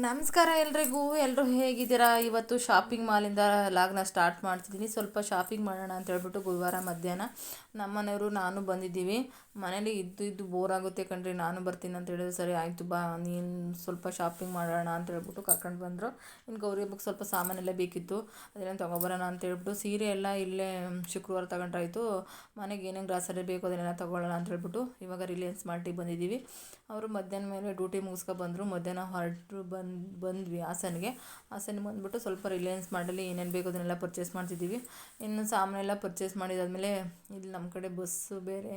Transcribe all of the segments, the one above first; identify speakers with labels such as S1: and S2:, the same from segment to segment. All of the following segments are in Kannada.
S1: ನಮಸ್ಕಾರ ಎಲ್ರಿಗೂ. ಎಲ್ಲರೂ ಹೇಗಿದ್ದೀರಾ? ಇವತ್ತು ಶಾಪಿಂಗ್ ಮಾಲಿಂದ ಲಾಗ್ನ ಸ್ಟಾರ್ಟ್ ಮಾಡ್ತಿದ್ದೀನಿ. ಸ್ವಲ್ಪ ಶಾಪಿಂಗ್ ಮಾಡೋಣ ಅಂತ ಹೇಳ್ಬಿಟ್ಟು ಗುರುವಾರ ಮಧ್ಯಾಹ್ನ ನಮ್ಮನೆಯವರು ನಾನು ಬಂದಿದ್ದೀವಿ. ಮನೇಲಿ ಇದ್ದು ಇದ್ದು ಬೋರ್ ಆಗುತ್ತೆ ಕಣ್ರಿ. ನಾನು ಬರ್ತೀನಿ ಅಂತ ಹೇಳಿದ್ರು ಸರಿ, ಆಯಿತು ಬಾ, ನೀನು ಸ್ವಲ್ಪ ಶಾಪಿಂಗ್ ಮಾಡೋಣ ಅಂತ ಹೇಳ್ಬಿಟ್ಟು ಕರ್ಕೊಂಡು ಬಂದರು. ಇನ್ನು ಗೌರಿ ಹಬ್ಬಕ್ಕೆ ಸ್ವಲ್ಪ ಸಾಮಾನೆಲ್ಲ ಬೇಕಿತ್ತು. ಅದನ್ನೆಲ್ಲ ತೊಗೊಬರೋಣ ಅಂತ ಹೇಳ್ಬಿಟ್ಟು ಸೀರೆ ಎಲ್ಲ ಇಲ್ಲೇ ಶುಕ್ರವಾರ ತಗೊಂಡ್ರಾಯ್ತು. ಮನೆಗೆ ಏನೇನು ಗ್ರಾಸರಿ ಬೇಕು ಅದನ್ನೆಲ್ಲ ತೊಗೊಳ್ಳೋಣ ಅಂತ ಹೇಳ್ಬಿಟ್ಟು ಇವಾಗ ರಿಲಯನ್ಸ್ ಮಾರ್ಟಿಗೆ ಬಂದಿದ್ದೀವಿ ಅವರು ಮಧ್ಯಾಹ್ನ ಮೇಲೆ ಡ್ಯೂಟಿ ಮುಗಿಸ್ಕೊ ಬಂದರು. ಮಧ್ಯಾಹ್ನ ಹೊರಟು ಬಂದು, ಬಂದ್ವಿ ಹಾಸನಿಗೆ. ಹಾಸನ್ಗೆ ಬಂದುಬಿಟ್ಟು ಸ್ವಲ್ಪ ರಿಲಯನ್ಸ್ ಮಾಡಲಿ ಏನೇನು ಬೇಕು ಅದನ್ನೆಲ್ಲ ಪರ್ಚೇಸ್ ಮಾಡ್ತಿದ್ದೀವಿ ಇನ್ನು ಸಾಮಾನೆಲ್ಲ ಪರ್ಚೇಸ್ ಮಾಡಿದಾದ್ಮೇಲೆ ಇಲ್ಲಿ ನಮ್ಮ ಕಡೆ ಬಸ್ಸು ಬೇರೆ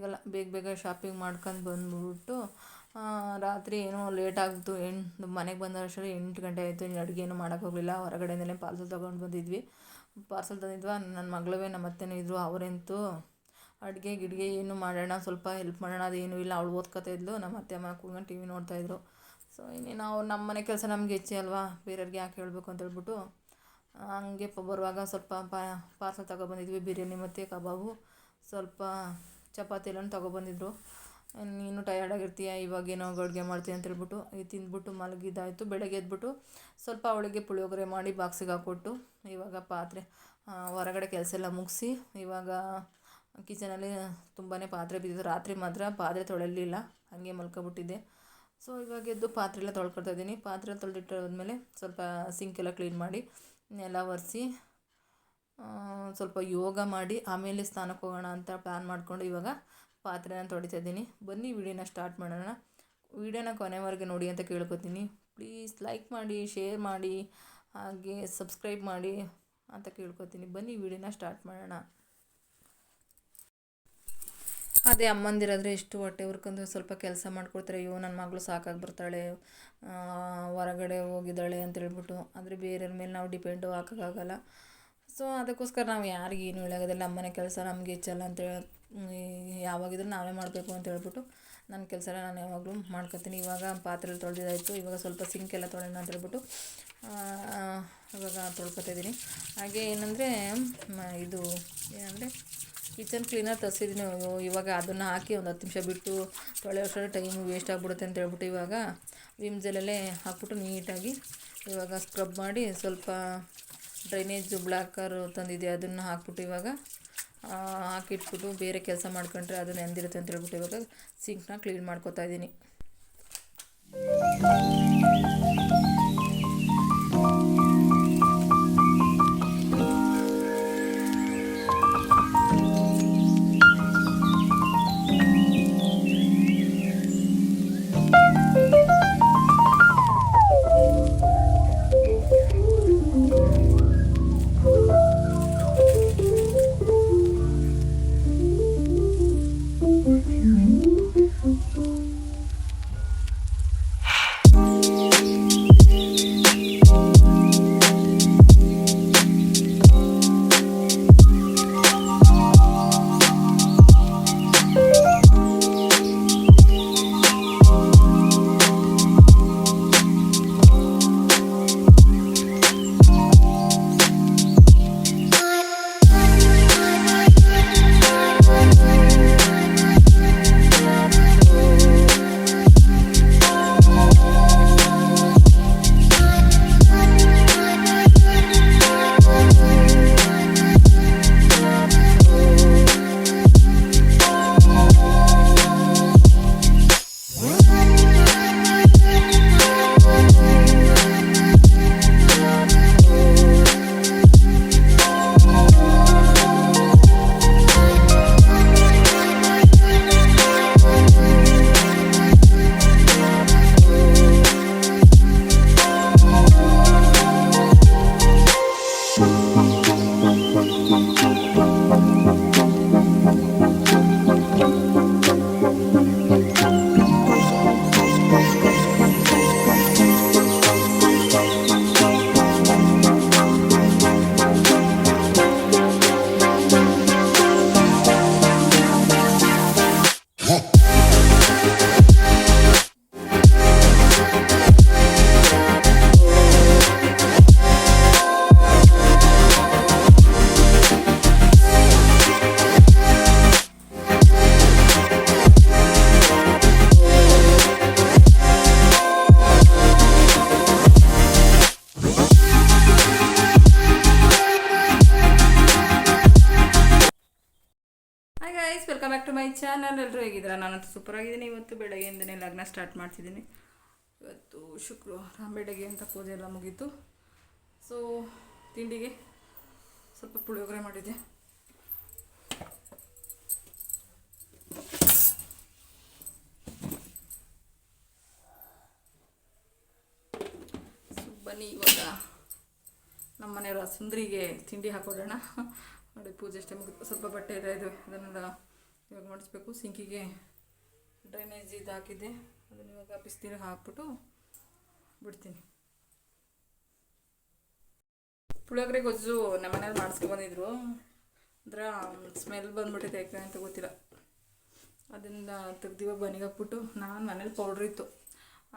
S1: ಸಿಗಲ್ಲ ಬೇಗ ಬೇಗ ಶಾಪಿಂಗ್ ಮಾಡ್ಕೊಂಡು ಬಂದ್ಬಿಟ್ಟು ರಾತ್ರಿ ಏನೋ ಲೇಟ್ ಆಗಿತ್ತು ಎಂಟು ಮನೆಗೆ ಬಂದ ಅಷ್ಟರಲ್ಲಿ ಎಂಟು ಗಂಟೆ ಆಯಿತು. ಇನ್ನು ಅಡುಗೆ ಏನೂ ಮಾಡೋಕೆ ಹೋಗಲಿಲ್ಲ. ಹೊರಗಡೆಯಿಂದಲೇ ಪಾರ್ಸಲ್ ತೊಗೊಂಡು ಬಂದಿದ್ವಿ. ಪಾರ್ಸಲ್ ತಂದಿದ್ವಾ? ನನ್ನ ಮಗಳವೇ ನಮ್ಮ ಅತ್ತೆನೂ ಇದ್ದರು ಅವರಂತೂ ಅಡುಗೆ ಗಿಡಿಗೆ ಏನು ಮಾಡೋಣ, ಸ್ವಲ್ಪ ಹೆಲ್ಪ್ ಮಾಡೋಣ, ಅದೇನು ಇಲ್ಲ. ಅವಳು ಓದ್ಕೊತಾ ಇದ್ಲು. ನಮ್ಮ ಅತ್ತೆ ಅಮ್ಮ ಕೂತ್ಕೊಂಡು ಟಿ ವಿ ನೋಡ್ತಾಯಿದ್ರು ಸೊ ಇನ್ನೇನು ನಾವು ನಮ್ಮ ಮನೆ ಕೆಲಸ ನಮ್ಗೆ ಹೆಚ್ಚೆ ಅಲ್ವಾ? ಬೇರೆಯವ್ರಿಗೆ ಯಾಕೆ ಹೇಳಬೇಕು ಅಂತ ಹೇಳ್ಬಿಟ್ಟು, ಹಂಗೆ ಬರುವಾಗ ಸ್ವಲ್ಪ ಪಾರ್ಸಲ್ ತಗೊಬಂದಿದ್ವಿ ಬಿರಿಯಾನಿ ಮತ್ತು ಕಬಾಬು. ಸ್ವಲ್ಪ ಚಪಾತಿ ಎಲ್ಲನೂ ತೊಗೊಬಂದಿದ್ರು ನೀನು ಟಯರ್ಡ್ ಇವಾಗ ಇವಾಗೇನೋ ಅಡುಗೆ ಮಾಡ್ತೀಯ ಅಂತ ಹೇಳ್ಬಿಟ್ಟು ಇದು ತಿಂದ್ಬಿಟ್ಟು ಮಲಗಿದ್ದಾಯಿತು. ಬೆಳಗ್ಗೆ ಎದ್ಬಿಟ್ಟು ಸ್ವಲ್ಪ ಅವಳಿಗೆ ಪುಳಿಯೋಗರೆ ಮಾಡಿ ಬಾಕ್ಸಿಗೆ ಹಾಕ್ಕೊಟ್ಟು, ಇವಾಗ ಪಾತ್ರೆ ಹೊರಗಡೆ ಕೆಲಸ ಎಲ್ಲ ಮುಗಿಸಿ, ಇವಾಗ ಕಿಚನಲ್ಲಿ ತುಂಬಾ ಪಾತ್ರೆ ಬಿದ್ದಿದ್ದು ರಾತ್ರಿ ಮಾತ್ರ ಪಾತ್ರೆ ತೊಳೆಯಲಿಲ್ಲ ಹಾಗೆ ಮಲ್ಕೊಬಿಟ್ಟಿದ್ದೆ. ಸೊ ಇವಾಗ ಎದ್ದು ಪಾತ್ರೆ ಎಲ್ಲ ತೊಳ್ಕೊಳ್ತಾ ಇದ್ದೀನಿ. ಪಾತ್ರೆ ತೊಳೆದಿಟ್ಟಾದ್ಮೇಲೆ ಸ್ವಲ್ಪ ಸಿಂಕೆಲ್ಲ ಕ್ಲೀನ್ ಮಾಡಿ ಎಲ್ಲ ಒರೆಸಿ ಸ್ವಲ್ಪ ಯೋಗ ಮಾಡಿ ಆಮೇಲೆ ಸ್ನಾನಕ್ಕೆ ಹೋಗೋಣ ಅಂತ ಪ್ಲ್ಯಾನ್ ಮಾಡಿಕೊಂಡು ಇವಾಗ ಪಾತ್ರೆನ ತೊಡಿತಾ ಇದ್ದೀನಿ. ಬನ್ನಿ ವಿಡಿಯೋನ ಸ್ಟಾರ್ಟ್ ಮಾಡೋಣ. ವಿಡಿಯೋನ ಕೊನೆವರೆಗೆ ನೋಡಿ ಅಂತ ಕೇಳ್ಕೊತೀನಿ. ಪ್ಲೀಸ್ ಲೈಕ್ ಮಾಡಿ ಶೇರ್ ಮಾಡಿ, ಹಾಗೆ ಸಬ್ಸ್ಕ್ರೈಬ್ ಮಾಡಿ ಅಂತ ಕೇಳ್ಕೊತೀನಿ. ಬನ್ನಿ ವಿಡಿಯೋನ ಸ್ಟಾರ್ಟ್ ಮಾಡೋಣ. ಅದೇ ಅಮ್ಮಂದಿರಾದರೆ ಎಷ್ಟು ಹೊಟ್ಟೆ ಹುರ್ಕೊಂಡು ಸ್ವಲ್ಪ ಕೆಲಸ ಮಾಡ್ಕೊಡ್ತಾರೆ. ಅಯ್ಯೋ ನನ್ನ ಮಗಳು ಸಾಕಾಗಿ ಬರ್ತಾಳೆ ಹೊರಗಡೆ ಹೋಗಿದ್ದಾಳೆ ಅಂತ ಹೇಳ್ಬಿಟ್ಟು. ಆದರೆ ಬೇರೆಯವ್ರ ಮೇಲೆ ನಾವು ಡಿಪೆಂಡು ಹಾಕೋಕ್ಕಾಗಲ್ಲ. ಸೊ ಅದಕ್ಕೋಸ್ಕರ ನಾವು ಯಾರಿಗೆ ಏನು ಹೇಳೋದಿಲ್ಲ ಅಮ್ಮನೆ ಕೆಲಸ ನಮಗೆ ಹೆಚ್ಚಲ್ಲ ಅಂತೇಳಿ ಯಾವಾಗಿದ್ರೂ ನಾವೇ ಮಾಡಬೇಕು ಅಂತ ಹೇಳ್ಬಿಟ್ಟು ನನ್ನ ಕೆಲಸ ನಾನು ಯಾವಾಗಲೂ ಮಾಡ್ಕೊತೀನಿ. ಇವಾಗ ಪಾತ್ರೆ ತೊಳೆದಿದ್ದಾಯಿತು. ಇವಾಗ ಸ್ವಲ್ಪ ಸಿಂಕ್ ಎಲ್ಲ ತೊಳೆಯೋಣ ಅಂತ ಹೇಳ್ಬಿಟ್ಟು ಇವಾಗ ತೊಳ್ಕೊತಾ ಇದ್ದೀನಿ. ಹಾಗೆ ಏನಂದರೆ ಇದು ಏನಂದರೆ ಕಿಚನ್ ಕ್ಲೀನರ್ ತರಿಸಿದ್ದೀನಿ. ಇವಾಗ ಅದನ್ನು ಹಾಕಿ ಒಂದು ಹತ್ತು ನಿಮಿಷ ಬಿಟ್ಟು ತೊಳೆಯೋಷ್ಟರಲ್ಲಿ ಟೈಮ್ ವೇಸ್ಟ್ ಆಗಿಬಿಡುತ್ತೆ ಅಂತ ಹೇಳ್ಬಿಟ್ಟು ಇವಾಗ ವಿಮ್ ಜೆಲಲ್ಲೇ ಹಾಕ್ಬಿಟ್ಟು ನೀಟಾಗಿ ಇವಾಗ ಸ್ಕ್ರಬ್ ಮಾಡಿ ಸ್ವಲ್ಪ ಡ್ರೈನೇಜ್ ಬ್ಲಾಕರ್ ತಂದಿದೆ ಅದನ್ನು ಹಾಕ್ಬಿಟ್ಟು ಇವಾಗ ಹಾಕಿಟ್ಬಿಟ್ಟು ಬೇರೆ ಕೆಲಸ ಮಾಡ್ಕೊಂಡ್ರೆ ಅದು ನೆಂದಿರುತ್ತೆ ಅಂತ ಹೇಳ್ಬಿಟ್ಟು ಇವಾಗ ಸಿಂಕ್ನ ಕ್ಲೀನ್ ಮಾಡ್ಕೋತಾ ಇದ್ದೀನಿ. ಟು ಮೈ ಚಾನಲ್ ಎಲ್ಲರೂ ಹೇಗಿದ್ದೀರಾ? ನಾನಂತೂ ಸೂಪರ್ ಆಗಿದ್ದೀನಿ. ಇವತ್ತು ಬೆಳಗ್ಗೆಯಿಂದನೇ ಲಗ್ನ ಸ್ಟಾರ್ಟ್ ಮಾಡ್ತಿದ್ದೀನಿ. ಇವತ್ತು ಶುಕ್ರವಾರ ಬೆಳಗ್ಗೆ ಅಂತ ಪೂಜೆ ಎಲ್ಲ ಮುಗೀತು. ಸೊ ತಿಂಡಿಗೆ ಸ್ವಲ್ಪ ಪುಳಿಯೋಗರೆ ಮಾಡಿದ್ದೆ. ಬನ್ನಿ ಇವಾಗ ನಮ್ಮ ಮನೆಯವರ ಸುಂದರಿಗೆ ತಿಂಡಿ ಹಾಕೊಡೋಣ ಪೂಜೆ ಅಷ್ಟೇ ಮುಗಿದು ಸ್ವಲ್ಪ ಬಟ್ಟೆ ಇದೆ ಇದು, ಅದನ್ನೆಲ್ಲ ಇವಾಗ ಮಾಡಿಸ್ಬೇಕು ಸಿಂಕಿಗೆ ಡ್ರೈನೇಜ್ ಇದು ಹಾಕಿದ್ದೆ. ಅದನ್ನು ಇವಾಗ ಬಿಸಿನೀರಿಗೆ ಹಾಕ್ಬಿಟ್ಟು ಬಿಡ್ತೀನಿ. ಪುಳಿಯೋಗರೆ ಗೊಜ್ಜು ನಮ್ಮ ಮನೇಲಿ ಮಾಡಿಸ್ಕೊಬಂದಿದ್ರು ಅಂದ್ರೆ ಸ್ಮೆಲ್ ಬಂದ್ಬಿಟ್ಟಿದೆ ಯಾಕೆ ಅಂತ ಗೊತ್ತಿಲ್ಲ. ಅದನ್ನ ತೆಗ್ದಿವ ಬನಿಗೆ ಹಾಕ್ಬಿಟ್ಟು ನಾನು ಮನೇಲಿ ಪೌಡ್ರ್ ಇತ್ತು.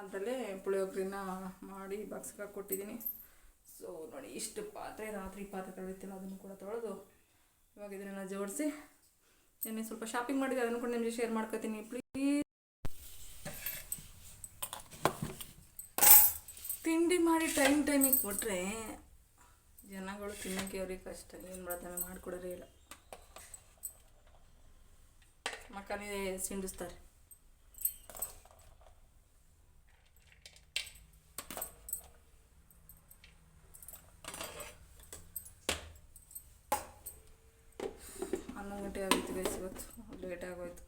S1: ಅದರಲ್ಲೇ ಪುಳಿಯೋಗ್ರೆನ ಮಾಡಿ ಬಾಕ್ಸ್ಗೆ ಹಾಕ್ಕೊಟ್ಟಿದ್ದೀನಿ. ಸೊ ನೋಡಿ ಇಷ್ಟು ಪಾತ್ರೆ, ರಾತ್ರಿ ಪಾತ್ರೆ ತೊಳಿತಿಲ್ಲ ಅದನ್ನು ಕೂಡ ತೊಳೆದು ಇವಾಗ ಇದನ್ನೆಲ್ಲ ಜೋಡಿಸಿ ನಿನ್ನೆ ಸ್ವಲ್ಪ ಶಾಪಿಂಗ್ ಮಾಡಿದೆ ಅದನ್ನು ಕೂಡ ನಿಮಗೆ ಶೇರ್ ಮಾಡ್ಕೊತೀನಿ. ಪ್ಲೀಸ್ ತಿಂಡಿ ಮಾಡಿ ಟೈಮ್ ಟೈಮಿಗೆ ಕೊಟ್ಟರೆ ಜನಗಳು ತಿನ್ನೋಕ್ಕೆ ಅವ್ರಿಗೆ ಕಷ್ಟ. ಏನು ಮಾಡೋದು ನಮಗೆ ಮಾಡಿಕೊಡೋರೇ ಇಲ್ಲ. ಮಕ್ಕಳೇ ಸಿಂಡಿಸ್ತಾರೆ ಹನ್ನೊಂದು ಗಂಟೆ ಆಗಿತ್ತು ಗೈಸ್ ಇವತ್ತು ಲೇಟ್ ಆಗೋಯ್ತು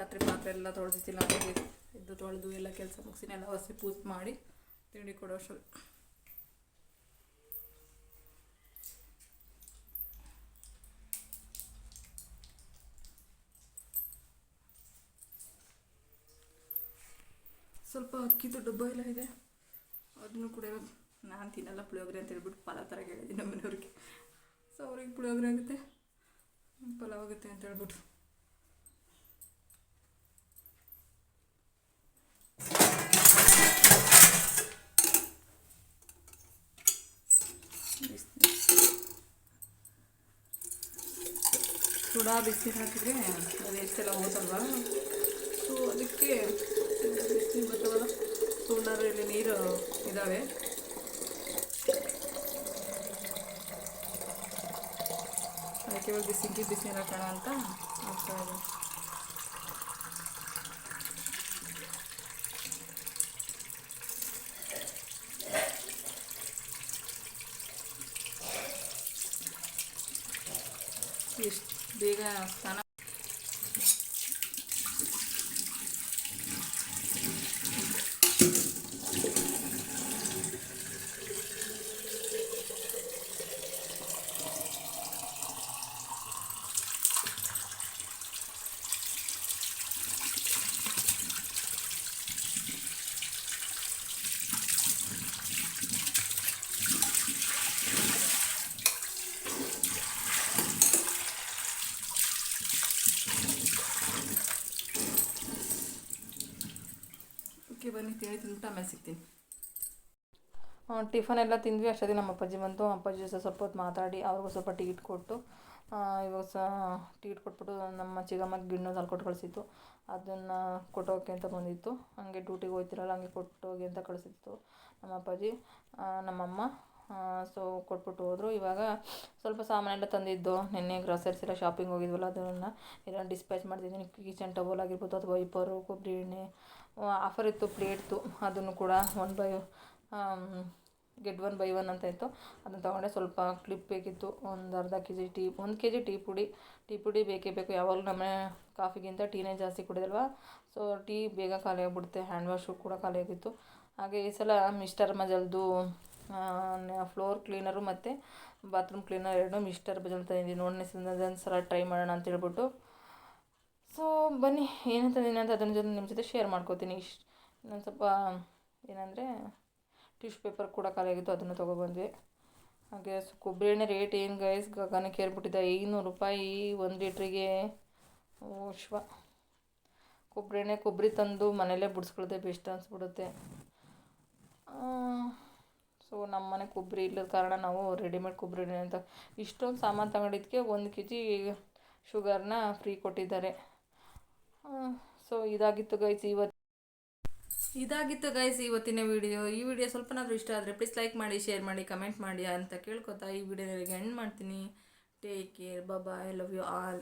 S1: ರಾತ್ರಿ ಪಾತ್ರೆ ಎಲ್ಲ ತೊಳೆದಿತ್ತಿಲ್ಲ ಹಾಗೆ ಎದ್ದು ತೊಳೆದು ಎಲ್ಲ ಕೆಲಸ ಮುಗಿಸಿನ ಎಲ್ಲ ಹೊಸಿ ಪೂಜೆ ಮಾಡಿ ತಿಂಡಿ ಕೊಡೋ ಸ್ವಲ್ಪ ಅಕ್ಕಿದು ಡಬ್ಬ ಎಲ್ಲ ಇದೆ, ಅದನ್ನು ಕೂಡ ನಾನು ತಿನ್ನಲ್ಲ ಪುಳಿಯೋಗರೆ ಅಂತ ಹೇಳ್ಬಿಟ್ಟು ಪಲಾವ್ ಥರ ಹೇಳಿದ್ದೀನಿ ನಮ್ಮ ಮನೆಯವ್ರಿಗೆ ಸೊ ಅವ್ರಿಗೆ ಪುಳಿಯೋಗರೆ ಆಗುತ್ತೆ, ಪಲಾವ್ ಆಗುತ್ತೆ ಅಂತ ಹೇಳ್ಬಿಟ್ಟು. ಸುಡ ಬಿಸಿನೀರು ಹಾಕಿದ್ರೆ ಅದು ಎಷ್ಟೆಲ್ಲ ಹೋತಲ್ವ ಸೊ ಅದಕ್ಕೆ ಬಿಸಿನೀರು ಬರ್ತಾವಲ್ಲ ಇಲ್ಲಿ ನೀರು ಇದ್ದಾವೆ ಅದಕ್ಕೆ ಇವಾಗ ಬಿಸಿಗೆ ಬಿಸಿನೀರು ಹಾಕೋಣ ಅಂತ ಹಾಕ್ತಾ ಎಷ್ಟು ಬೇಗ ಸ್ನಾನ ಬನ್ನಿ ತಿಳಿ ತಿಂದ್ಬಿಟ್ಟು ಆಮೇಲೆ ಸಿಗ್ತೀನಿ. ಟಿಫನ್ ಎಲ್ಲ ತಿಂದ್ವಿ ಅಷ್ಟೊತ್ತಿಗೆ ನಮ್ಮ ಅಪ್ಪಾಜಿ ಬಂತು. ಅಪ್ಪಾಜಿ ಜೊತೆ ಸ್ವಲ್ಪ ಹೊತ್ತು ಮಾತಾಡಿ, ಅವ್ರಿಗೂ ಸ್ವಲ್ಪ ಟಿಕೆಟ್ ಕೊಟ್ಟು ಇವಾಗ ಸಹ ಟಿಕೆಟ್ ಕೊಟ್ಬಿಟ್ಟು ನಮ್ಮ ಚಿಕ್ಕಮ್ಮಗೆ ಗಿಣ್ಣು ಅಲ್ಲಿ ಕೊಟ್ಟು ಕಳಿಸಿತ್ತು ಅದನ್ನು ಕೊಟ್ಟೋಕೆ ಅಂತ ಬಂದಿತ್ತು. ಹಾಗೆ ಡ್ಯೂಟಿಗೆ ಹೋಗ್ತಿರಲ್ಲ, ಹಂಗೆ ಕೊಟ್ಟೋಗಿ ಅಂತ ಕಳಿಸಿತ್ತು ನಮ್ಮ ಅಪ್ಪಾಜಿ. ನಮ್ಮಮ್ಮ ಸೊ ಕೊಟ್ಬಿಟ್ಟು ಹೋದರು. ಇವಾಗ ಸ್ವಲ್ಪ ಸಾಮಾನೆಲ್ಲ ತಂದಿದ್ದು. ನಿನ್ನೆ ಗ್ರಾಸರ್ಸ್ ಎಲ್ಲ ಶಾಪಿಂಗ್ ಹೋಗಿದ್ವಲ್ಲ ಅದನ್ನು ಎಲ್ಲ ಡಿಸ್ಪ್ಯಾಚ್ ಮಾಡ್ತಿದ್ದೀನಿ. ಕಿಚನ್ ಟವಲ್ ಆಗಿರ್ಬೋದು ಅಥವಾ ವೈಪರು ಕೊಬ್ಬರಿ ಎಣ್ಣೆ ಆಫರ್ ಇತ್ತು ಪ್ಲೇಟ್ದು ಅದನ್ನು ಕೂಡ one buy get one buy one ಅಂತ ಇತ್ತು. ಅದನ್ನು ತೊಗೊಂಡೆ. ಸ್ವಲ್ಪ ಕ್ಲಿಪ್ ಬೇಕಿತ್ತು. ಒಂದು ಅರ್ಧ ಕೆ ಜಿ ಟೀ, ಒಂದು ಕೆ ಜಿ ಟೀ ಪುಡಿ. ಟೀ ಪುಡಿ ಬೇಕೇ ಬೇಕು. ಯಾವಾಗಲೂ ನಮ್ಮ ಕಾಫಿಗಿಂತ ಟೀನೇ ಜಾಸ್ತಿ ಕುಡಿದಲ್ವ? ಸೊ ಟೀ ಬೇಗ ಖಾಲಿ ಆಗಿಬಿಡುತ್ತೆ ಹ್ಯಾಂಡ್ ವಾಶು ಕೂಡ ಖಾಲಿ ಆಗಿತ್ತು ಹಾಗೆ ಈ ಸಲ ಮಿಸ್ಟರ್ ಮಜಲ್ದು ಫ್ಲೋರ್ ಕ್ಲೀನರು ಮತ್ತು ಬಾತ್ರೂಮ್ ಕ್ಲೀನರ್ ಎರಡು ಮಿಸ್ಟರ್ ಬಜಲ್ ತಂದಿದ್ದೀನಿ ನೋಡಿ ಒಂದು ಸಲ ಟ್ರೈ ಮಾಡೋಣ ಅಂತ ಹೇಳ್ಬಿಟ್ಟು. ಸೊ ಬನ್ನಿ ಏನಂತ ಅಂತ ಅದನ್ನ ಜೊತೆ ನಿಮ್ಮ ಜೊತೆ ಶೇರ್ ಮಾಡ್ಕೋತೀನಿ. ಇಷ್ಟು ಇನ್ನೊಂದು ಸ್ವಲ್ಪ, ಏನಂದರೆ ಟಿಶ್ಯೂ ಪೇಪರ್ ಕೂಡ ಖಾಲಿಯಾಗಿತ್ತು ಅದನ್ನು ತೊಗೊಬಂದ್ವಿ. ಹಾಗೆ ಕೊಬ್ಬರಿ ಎಣ್ಣೆ ರೇಟ್ ಏನು ಗೈಸ್ ಗಗನಕ್ಕೆ ಏರ್ಬಿಟ್ಟಿದೆ. ಐನೂರು ರೂಪಾಯಿ ಒಂದು ಲೀಟ್ರಿಗೆ ಓ, ಶಿವ. ಕೊಬ್ಬರಿ ಎಣ್ಣೆ ಕೊಬ್ಬರಿ ತಂದು ಮನೇಲೇ ಬಿಡಿಸ್ಕೊಳ್ಳೋದೆ ಬೆಸ್ಟ್ ಅನಿಸ್ಬಿಡುತ್ತೆ. ಸೊ ನಮ್ಮ ಮನೆ ಕೊಬ್ಬರಿ ಇಲ್ಲದ ಕಾರಣ ನಾವು ರೆಡಿಮೇಡ್ ಕೊಬ್ಬರಿ ಅಂತ ಇಷ್ಟೊಂದು ಸಾಮಾನು ತಗೊಂಡಿದ್ದಕ್ಕೆ ಒಂದು ಕೆ ಜಿ ಶುಗರ್ನ ಫ್ರೀ ಕೊಟ್ಟಿದ್ದಾರೆ. ಸೊ ಇದಾಗಿತ್ತು ಗೈಸ್ ಇವತ್ತು ಇದಾಗಿತ್ತು ಗೈಸ್ ಇವತ್ತಿನ ವಿಡಿಯೋ ಈ ವಿಡಿಯೋ ಸ್ವಲ್ಪನಾದರೂ ಇಷ್ಟ ಆದರೆ ಪ್ಲೀಸ್ ಲೈಕ್ ಮಾಡಿ ಶೇರ್ ಮಾಡಿ ಕಮೆಂಟ್ ಮಾಡಿ ಅಂತ ಕೇಳ್ಕೊತಾ ಈ ವಿಡಿಯೋನಿಗೆ ಎಂಡ್ ಮಾಡ್ತೀನಿ. ಟೇಕ್ ಕೇರ್ ಬಾಬಾ ಐ ಲವ್ ಯು ಆಲ್